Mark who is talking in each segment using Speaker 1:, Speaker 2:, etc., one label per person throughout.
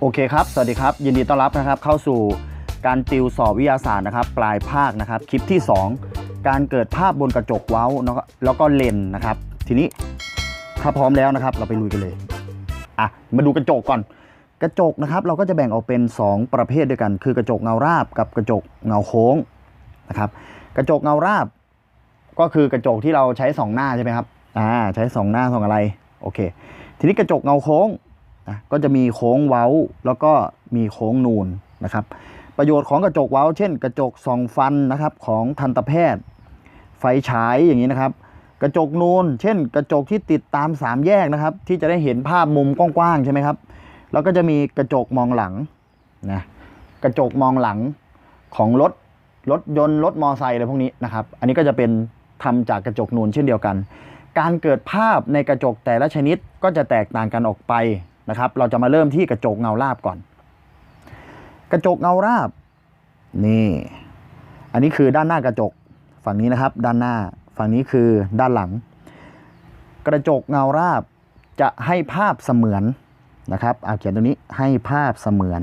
Speaker 1: โอเคครับ สวัสดีครับ ยินดีต้อนรับนะครับ เข้าสู่การติวสอบวิทยาศาสตร์นะครับ ปลายภาคนะครับ คลิปที่ 2 การเกิดภาพบนกระจกเว้าแล้วก็แล้วก็เลนส์นะครับ ทีนี้ถ้าพร้อมแล้วนะครับ เราไปลุยกันเลย อะ มาดูกระจกก่อน กระจกนะครับ เราก็จะแบ่งออกเป็น 2 ประเภทด้วยกัน คือกระจกเงาราบกับกระจกเงาโค้งนะครับ กระจกเงาราบ ก็คือกระจกที่เราใช้สองหน้าใช่ไหมครับ อ่า ใช้สองหน้าสองอะไร โอเค ทีนี้กระจกเงาโค้ง นะก็จะมีโค้งเว้า แล้วก็มีโค้งนูนนะครับ ประโยชน์ของกระจกเว้า เช่น กระจกส่องฟันนะครับของทันตแพทย์ ไฟฉายอย่างนี้นะครับ กระจกนูน เช่น กระจกที่ติดตามสามแยกนะครับ ที่จะได้เห็นภาพมุมกว้างๆใช่ไหมครับ แล้วก็จะมีกระจกมองหลังนะกระจกมองหลังของรถรถยนต์รถมอไซค์อะไรพวกนี้นะครับ อันนี้ก็จะเป็นทำจากกระจกนูนเช่นเดียวกัน การเกิดภาพในกระจกแต่ละชนิดก็จะแตกต่างกันออกไป นะครับ เราจะมาเริ่มที่กระจกเงาราบก่อน กระจกเงาราบ นี่ อันนี้คือด้านหน้ากระจกฝั่งนี้นะครับ ด้านหน้าฝั่งนี้คือด้านหลัง กระจกเงาราบจะให้ภาพเสมือนนะครับเอาเขียนตรงนี้ให้ภาพเสมือน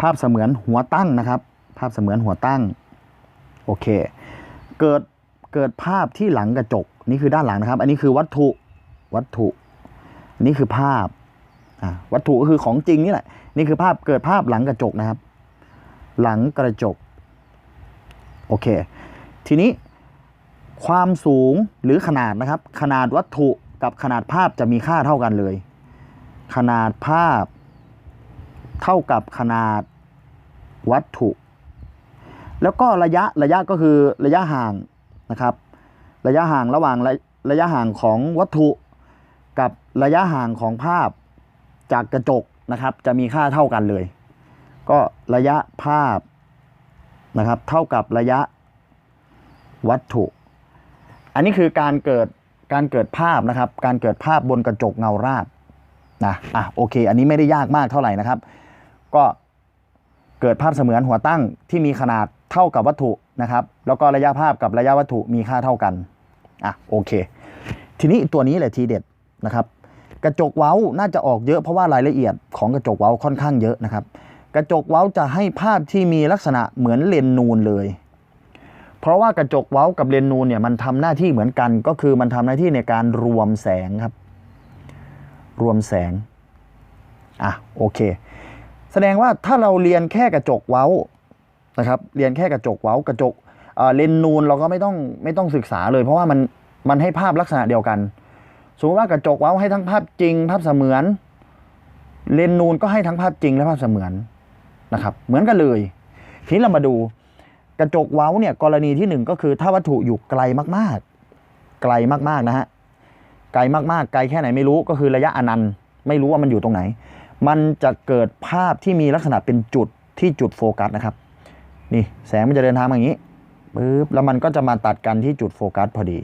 Speaker 1: ภาพเสมือนหัวตั้งนะครับ ภาพเสมือนหัวตั้งโอเค เกิดเกิดภาพที่หลังกระจกนี่คือด้านหลังนะครับ อันนี้คือวัตถุวัตถุ นี่คือภาพวัตถุก็คือของจริงนี่แหละ นี่คือภาพเกิดภาพหลังกระจกนะครับ หลังกระจก โอเค ทีนี้ความสูงหรือขนาดนะครับ ขนาดวัตถุกับขนาดภาพจะมีค่าเท่ากันเลย ขนาดภาพ เท่ากับขนาดวัตถุ แล้วก็ระยะระยะก็คือระยะห่างนะครับ ระยะห่างระหว่างระระยะห่างของวัตถุ กับระยะห่างของภาพจากกระจกนะครับ จะมีค่าเท่ากันเลย ก็ระยะภาพนะครับ เท่ากับระยะวัตถุ อันนี้คือการเกิดการเกิดภาพนะครับ การเกิดภาพบนกระจกเงาราบนะอะโอเค อันนี้ไม่ได้ยากมากเท่าไหร่นะครับ ก็เกิดภาพเสมือนหัวตั้งที่มีขนาดเท่ากับวัตถุนะครับ แล้วก็ระยะภาพกับระยะวัตถุมีค่าเท่ากันอะโอเค ทีนี้ตัวนี้แหละทีเด็ด นะครับกระจกเว้าน่าจะออกเยอะเพราะว่ารายละเอียดของกระจกเว้าค่อนข้างเยอะนะครับ กระจกเว้าจะให้ภาพที่มีลักษณะเหมือนเลนนูนเลย เพราะว่ากระจกเว้ากับเลนนูนเนี่ยมันทำหน้าที่เหมือนกัน ก็คือมันทำหน้าที่ในการรวมแสงครับ รวมแสงอะโอเค แสดงว่าถ้าเราเรียนแค่กระจกเว้านะครับ เรียนแค่กระจกเว้ากระจกเลนนูนเราก็ไม่ต้องไม่ต้องศึกษาเลย เพราะว่ามันมันให้ภาพลักษณะเดียวกัน สมมติว่ากระจกว้าให้ทั้งภาพจริง ภาพเสมือน เลนส์นูนก็ให้ทั้งภาพจริงและภาพเสมือนนะครับ เหมือนกันเลย ทีนี้เรามาดูกระจกเว้าเนี่ยกรณีที่หนึ่งก็คือถ้าวัตถุอยู่ไกลมากๆ ไกลมากๆนะฮะไกลมากๆ ไกลแค่ไหนไม่รู้ก็คือระยะอนันต์ไม่รู้ว่ามันอยู่ตรงไหน มันจะเกิดภาพที่มีลักษณะเป็นจุดที่จุดโฟกัสนะครับ นี่แสงมันจะเดินทางมาอย่างนี้ปึ๊บแล้วมันก็จะมาตัดกันที่จุดโฟกัสพอดี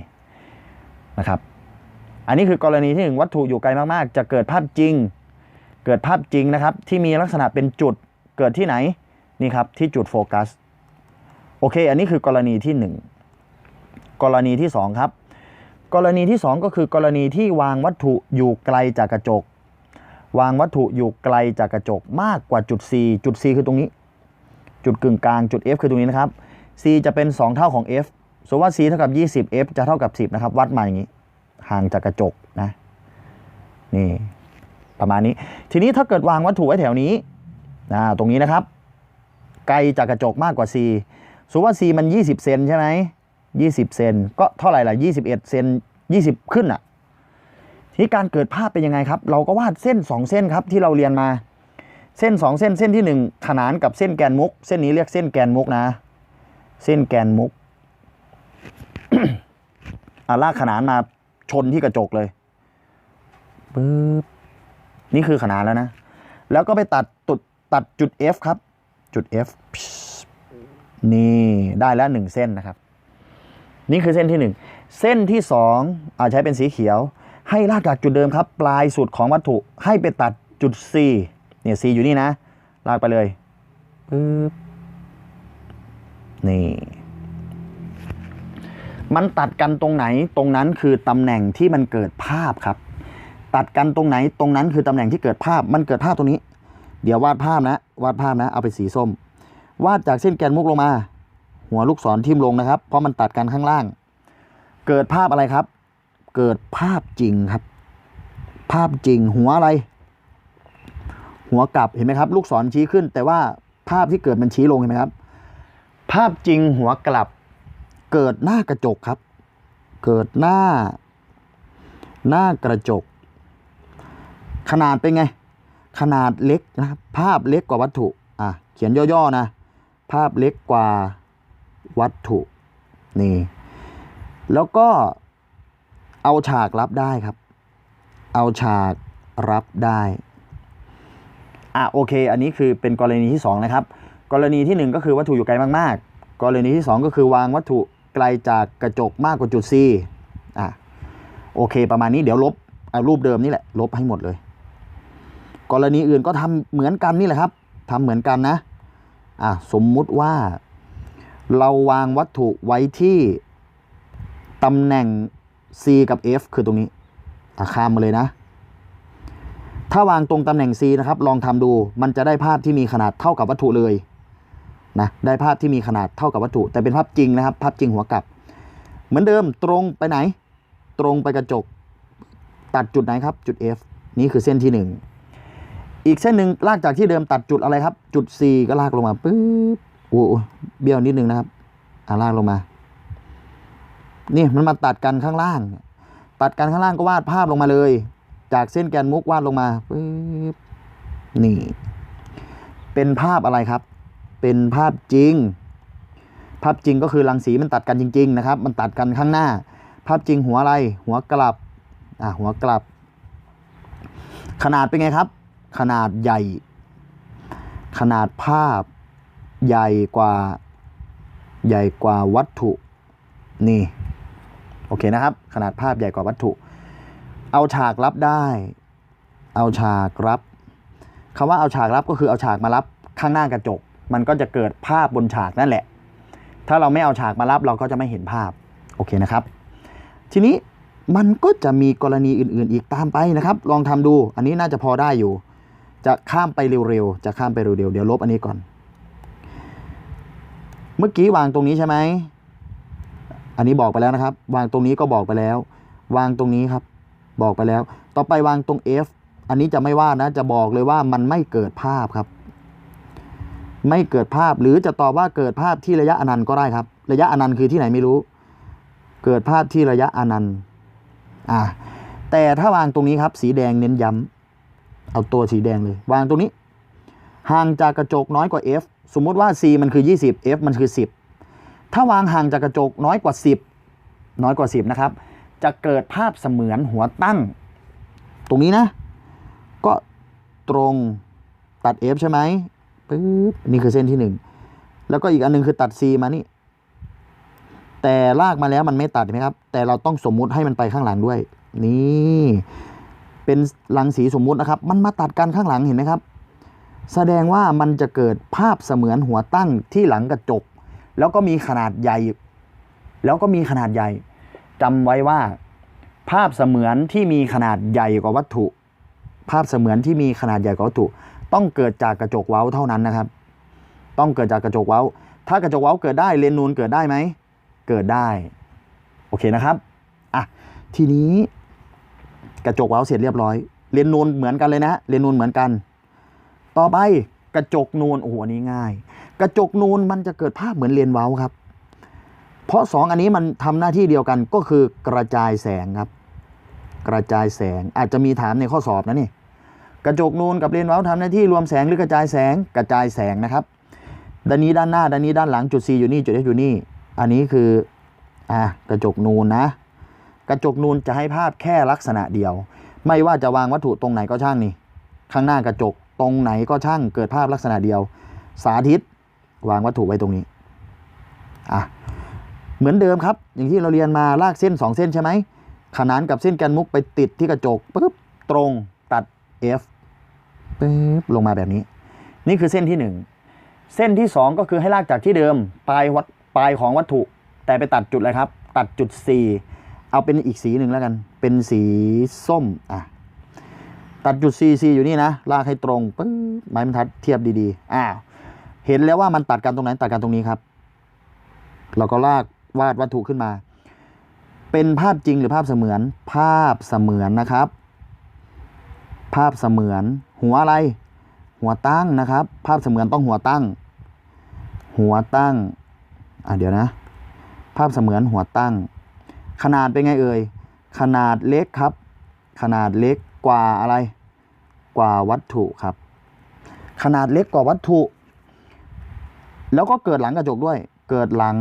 Speaker 1: นะครับ อันนี้คือกรณีที่หนึ่งวัตถุอยู่ไกลมากๆ จะเกิดภาพจริง เกิดภาพจริงนะครับ ที่มีลักษณะเป็นจุดเกิดที่ไหนนี่ครับที่จุดโฟกัสโอเค อันนี้คือกรณีที่หนึ่งกรณีที่สองครับ กรณีที่สองก็คือกรณีที่วางวัตถุอยู่ไกลจากกระจก วางวัตถุอยู่ไกลจากกระจกมากกว่าจุด C จุด C คือตรงนี้ จุดกึ่งกลางจุด F คือตรงนี้นะครับ C จะเป็น 2 เท่าของ F สมมติว่า C เท่ากับ 20 F จะเท่ากับ 10 นะครับ วัดมาอย่างนี้ ห่างจากกระจกนะนี่ประมาณนี้ ทีนี้ถ้าเกิดวางวัตถุไว้แถวนี้นะตรงนี้นะครับ ไกลจากกระจกมากกว่า C สมมติว่า C มัน 20 เซนใช่ไหม20 เซนก็เท่าไหร่ล่ะ 21 เซน 20 ขึ้นอะทีนี้การเกิดภาพเป็นยังไงครับ เราก็วาดเส้น 2 เส้นครับที่เราเรียนมา เส้น 2 เส้น เส้นที่ 1 ขนานกับเส้นแกนมุก เส้นนี้เรียกเส้นแกนมุกนะ เส้นแกนมุกอะลากขนานมา ชนที่กระจกเลยปึ๊บนี่คือขนานแล้วนะ แล้วก็ไปตัดตุดตัดจุด F ครับ จุด F นี่ได้แล้วหนึ่งเส้นนะครับ นี่คือเส้นที่หนึ่งเส้นที่สองอาใช้เป็นสีเขียว ให้ลากจากจุดเดิมครับ ปลายสุดของวัตถุให้ไปตัดจุด C เนี่ย C อยู่นี่นะ ลากไปเลยปึ๊บนี่ มันตัดกันตรงไหนตรงนั้นคือตำแหน่งที่มันเกิดภาพครับ ตัดกันตรงไหนตรงนั้นคือตำแหน่งที่เกิดภาพมันเกิดภาพตรงนี้ เดี๋ยววาดภาพนะ วาดภาพนะ เอาไปสีส้ม วาดจากเส้นแกนมุกลงมา หัวลูกศรทิ่มลงนะครับ เพราะมันตัดกันข้างล่าง เกิดภาพอะไรครับ เกิดภาพจริงครับ ภาพจริงหัวอะไร หัวกลับเห็นไหมครับ ลูกศรชี้ขึ้น แต่ว่าภาพที่เกิดมันชี้ลงเห็นไหมครับ ภาพจริงหัวกลับ เกิดหน้ากระจกครับ เกิดหน้า หน้ากระจก ขนาดเป็นไง ขนาดเล็กนะครับ ภาพเล็กกว่าวัตถุอะเขียนย่อๆนะ ภาพเล็กกว่าวัตถุนี่แล้วก็เอาฉากรับได้ครับ เอาฉากรับได้อะโอเค อันนี้คือเป็นกรณีที่สองนะครับ กรณีที่หนึ่งก็คือวัตถุอยู่ไกลมาก ๆ กรณีที่สองก็คือวางวัตถุ ไกลจากกระจกมากกว่าจุด C อะโอเคประมาณนี้เดี๋ยวลบรูปเดิมนี่แหละลบให้หมดเลย กรณีอื่นก็ทำเหมือนกันนี่แหละครับทำเหมือนกันนะอะสมมุติว่า เราวางวัตถุไว้ที่ตำแหน่ง C กับ F คือตรงนี้อะข้ามมาเลยนะ ถ้าวางตรงตำแหน่ง C นะครับ ลองทำดู มันจะได้ภาพที่มีขนาดเท่ากับวัตถุเลย นะได้ภาพที่มีขนาดเท่ากับวัตถุ แต่เป็นภาพจริงนะครับ ภาพจริงหัวกลับ เหมือนเดิมตรงไปไหน ตรงไปกระจก ตัดจุดไหนครับ จุด F นี่คือเส้นที่หนึ่งอีกเส้นหนึ่งลากจากที่เดิมตัดจุดอะไรครับ จุด C ก็ลากลงมาปึ๊บโอ้เบี้ยวนิดนึงนะครับอ่าลากลงมา นี่มันมาตัดกันข้างล่าง ตัดกันข้างล่างก็วาดภาพลงมาเลย จากเส้นแกนมุกวาดลงมาปึ๊บนี่ เป็นภาพอะไรครับ เป็นภาพจริง ภาพจริงก็คือรังสีมันตัดกันจริง ๆ นะครับ มันตัดกันข้างหน้า ภาพจริงหัวอะไร หัวกลับ อะหัวกลับ ขนาดเป็นไงครับ ขนาดใหญ่ ขนาดภาพใหญ่กว่าใหญ่กว่าวัตถุนี่โอเคนะครับ ขนาดภาพใหญ่กว่าวัตถุ เอาฉากรับได้ เอาฉากรับคำว่าเอาฉากรับก็คือเอาฉากมารับข้างหน้ากระจก มันก็จะเกิดภาพบนฉากนั่นแหละ ถ้าเราไม่เอาฉากมารับเราก็จะไม่เห็นภาพ โอเคนะครับ ทีนี้มันก็จะมีกรณีอื่นๆ อีกตามไปนะครับ ลองทำดู อันนี้น่าจะพอได้อยู่ จะข้ามไปเร็วๆ จะข้ามไปเร็วๆ เดี๋ยวลบอันนี้ก่อน เมื่อกี้วางตรงนี้ใช่ไหม อันนี้บอกไปแล้วนะครับ วางตรงนี้ก็บอกไปแล้ว วางตรงนี้ครับ บอกไปแล้ว ต่อไปวางตรง F อันนี้จะไม่ว่านะ จะบอกเลยว่ามันไม่เกิดภาพครับ ไม่เกิดภาพหรือจะตอบว่าเกิดภาพที่ระยะอนันต์ก็ได้ครับ ระยะอนันต์คือที่ไหนไม่รู้ เกิดภาพที่ระยะอนันต์อ่าแต่ถ้าวางตรงนี้ครับสีแดงเน้นย้ำเอาตัวสีแดงเลย วางตรงนี้ ห่างจากกระจกน้อยกว่า F สมมุติว่า C มันคือ 20 F มันคือ 10 ถ้าวางห่างจากกระจกน้อยกว่า 10 น้อยกว่า 10 นะครับ จะเกิดภาพเสมือนหัวตั้ง ตรงนี้นะ ก็ตรงตัด F ใช่ไหม ปึ๊บนี่คือเส้นที่1แล้วก็อีกอันหนึงคือตัด C มานี่ แต่ลากมาแล้วมันไม่ตัดเห็นไหมครับ แต่เราต้องสมมุติให้มันไปข้างหลังด้วย นี่ เป็นรังสีสมมุตินะครับ มันมาตัดกันข้างหลังเห็นไหมครับ แสดงว่ามันจะเกิดภาพเสมือนหัวตั้งที่หลังกระจก แล้วก็มีขนาดใหญ่ แล้วก็มีขนาดใหญ่จำไว้ว่า ภาพเสมือนที่มีขนาดใหญ่กว่าวัตถุ ภาพเสมือนที่มีขนาดใหญ่กว่าวัตถุ ต้องเกิดจากกระจกเว้าเท่านั้นนะครับ ต้องเกิดจากกระจกเว้า ถ้ากระจกเว้าเกิดได้เลนนูนเกิดได้ไหม เกิดได้ โอเคนะครับ อะ ทีนี้กระจกเว้าเสร็จเรียบร้อย เลนนูนเหมือนกันเลยนะ เลนนูนเหมือนกัน ต่อไปกระจกนูน โอ้โหนี้ง่าย กระจกนูนมันจะเกิดภาพเหมือนเลนเว้าครับ เพราะสองอันนี้มันทำหน้าที่เดียวกันก็คือกระจายแสงครับ กระจายแสงอาจจะมีถามในข้อสอบนะนี่ กระจกนูนกับเลนเว้าทำหน้าที่รวมแสงหรือกระจายแสงกระจายแสงนะครับด้านนี้ด้านหน้าด้านนี้ด้านหลังจุด C อยู่นี่จุด F อยู่นี่ อันนี้คืออะกระจกนูนนะ กระจกนูนจะให้ภาพแค่ลักษณะเดียว ไม่ว่าจะวางวัตถุตรงไหนก็ช่างนี่ ข้างหน้ากระจกตรงไหนก็ช่างเกิดภาพลักษณะเดียว สาธิตวางวัตถุไว้ตรงนี้อะเหมือนเดิมครับ อย่างที่เราเรียนมาลากเส้น 2 เส้นใช่ไหมขนานกับเส้นแกนมุกไปติดที่กระจกปุ๊บตรงตัด F ปุ๊บลงมาแบบนี้ นี่คือเส้นที่ 1 เส้นที่ 2 ก็คือให้ลากจากที่เดิมปลายวัดปลายของวัตถุ แต่ไปตัดจุดอะไรครับ ตัดจุด C เอาเป็นอีกสีหนึ่งแล้วกัน เป็นสีส้มอะตัดจุด CC อยู่นี่นะ ลากให้ตรงปึ๊บไม้บรรทัดเทียบดีๆอ้าวเห็นแล้วว่ามันตัดกันตรงไหนตัดกันตรงนี้ครับ เราก็ลากวาดวัตถุขึ้นมา เป็นภาพจริงหรือภาพเสมือน ภาพเสมือนนะครับ ภาพเสมือน หัวอะไร หัวตั้งนะครับ ภาพเสมือนต้องหัวตั้ง หัวตั้งอะเดี๋ยวนะ ภาพเสมือนหัวตั้ง ขนาดเป็นไงเอ่ย ขนาดเล็กครับ ขนาดเล็กกว่าอะไร กว่าวัตถุครับ ขนาดเล็กกว่าวัตถุ แล้วก็เกิดหลังกระจกด้วย เกิดหลัง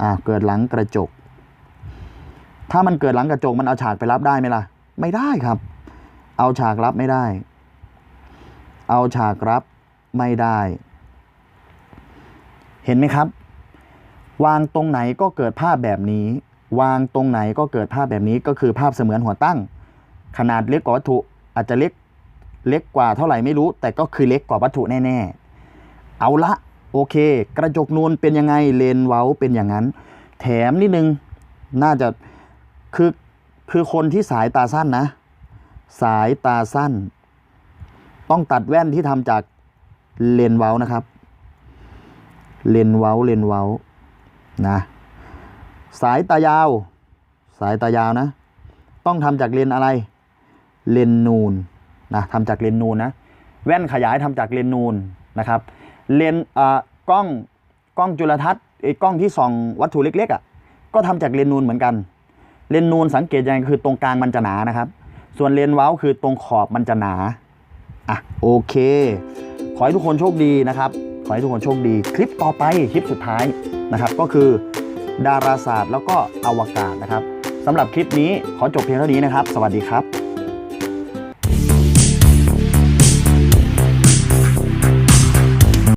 Speaker 1: อ่าเกิดหลังกระจก ถ้ามันเกิดหลังกระจกมันเอาฉากไปรับได้ไหมล่ะ ไม่ได้ครับ เอาฉากรับไม่ได้ เอาฉากรับไม่ได้ เห็นไหมครับ วางตรงไหนก็เกิดภาพแบบนี้ วางตรงไหนก็เกิดภาพแบบนี้ก็คือภาพเสมือนหัวตั้ง ขนาดเล็กกว่าวัตถุอาจจะเล็กเล็กกว่าเท่าไหร่ไม่รู้ แต่ก็คือเล็กกว่าวัตถุแน่ๆ เอาละโอเค กระจกนูนเป็นยังไงเลนเว้าเป็นอย่างนั้น แถมนิดนึงน่าจะคือคือคนที่สายตาสั้นนะ สายตาสั้น ต้องตัดแว่นที่ทำจากเลนเว้านะครับ เลนเว้าเลนเว้านะ สายตายาว สายตายาวนะ ต้องทำจากเลนอะไร เลนนูนนะทำจากเลนนูนนะ แว่นขยายทำจากเลนนูนนะครับ เลนอ่ากล้องกล้องจุลทรรศน์ไอ้กล้องที่ส่องวัตถุเล็กๆอะก็ทำจากเลนนูนเหมือนกัน เลนนูนสังเกตยังไงคือตรงกลางมันจะหนานะครับ ส่วนเลนเว้าคือตรงขอบมันจะหนา อะโอเค ขอให้ทุกคนโชคดีนะครับ ขอให้ทุกคนโชคดี คลิปต่อไปคลิปสุดท้ายนะครับ ก็คือดาราศาสตร์แล้วก็อวกาศนะครับสำหรับคลิปนี้ขอจบเพียงเท่านี้นะครับ สวัสดีครับ